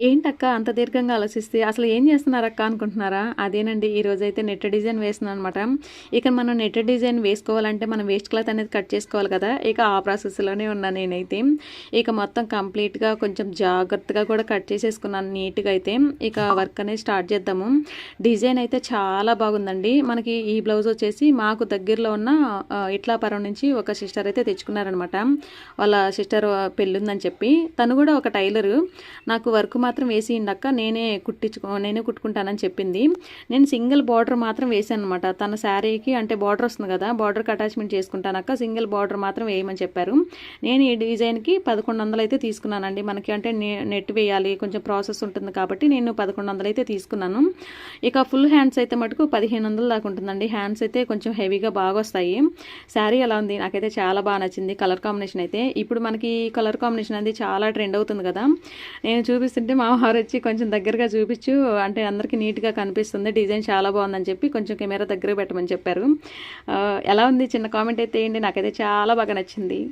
ఏంటక్క అంత దీర్ఘంగా ఆలోచిస్తే? అసలు ఏం చేస్తున్నారక్క అనుకుంటున్నారా? అదేనండి ఈ నెట్ డిజైన్ వేస్తున్నాను అనమాట ఇక మనం నెట్ డిజైన్ వేసుకోవాలంటే మనం వేస్ట్ క్లాత్ అనేది కట్ చేసుకోవాలి కదా? ఇక ఆ ప్రాసెస్లోనే ఉన్నాను నేనైతే. ఇక మొత్తం కంప్లీట్గా కొంచెం జాగ్రత్తగా కూడా కట్ చేసేసుకున్నాను నీట్గా అయితే ఇక వర్క్ అనేది స్టార్ట్ చేద్దాము. డిజైన్ అయితే చాలా బాగుందండి. మనకి ఈ బ్లౌజ్ వచ్చేసి మాకు దగ్గరలో ఉన్న ఇట్లాపురం నుంచి ఒక సిస్టర్ అయితే తెచ్చుకున్నారనమాట. వాళ్ళ సిస్టర్ పెళ్ళిందని చెప్పి. తను కూడా ఒక టైలరు. నాకు వర్క్ మాత్రం వేసి నేనే కుట్టించుకో నేనే కుట్టుకుంటానని చెప్పింది. నేను సింగిల్ బార్డర్ మాత్రం వేసాను అనమాట తన శారీకి అంటే బార్డర్ వస్తుంది కదా బార్డర్కి అటాచ్మెంట్ చేసుకుంటానక్క సింగిల్ బార్డర్ మాత్రం వేయమని చెప్పారు. నేను ఈ డిజైన్కి పదకొండు వందలు అయితే తీసుకున్నానండి. మనకి అంటే నె- నెట్ వేయాలి కొంచెం ప్రాసెస్ ఉంటుంది కాబట్టి నేను పదకొండు వందలు అయితే తీసుకున్నాను. ఇక ఫుల్ హ్యాండ్స్ అయితే మటుకు పదిహేను వందలు దాకా ఉంటుందండి. హ్యాండ్స్ అయితే కొంచెం హెవీగా బాగా వస్తాయి. శారీ ఎలా ఉంది. నాకైతే చాలా బాగా నచ్చింది. కలర్ కాంబినేషన్ అయితే. ఇప్పుడు మనకి కలర్ కాంబినేషన్ అనేది చాలా ట్రెండ్ అవుతుంది కదా. నేను చూపిస్తుంటే మా వచ్చి కొంచెం దగ్గరగా చూపించు. అంటే అందరికీ నీట్గా కనిపిస్తుంది. డిజైన్ చాలా బాగుందని చెప్పి కొంచెం కెమెరా దగ్గర పెట్టమని చెప్పారు. ఎలా ఉంది? చిన్న కామెంట్ అయితే ఏంటి నాకైతే చాలా బాగా నచ్చింది.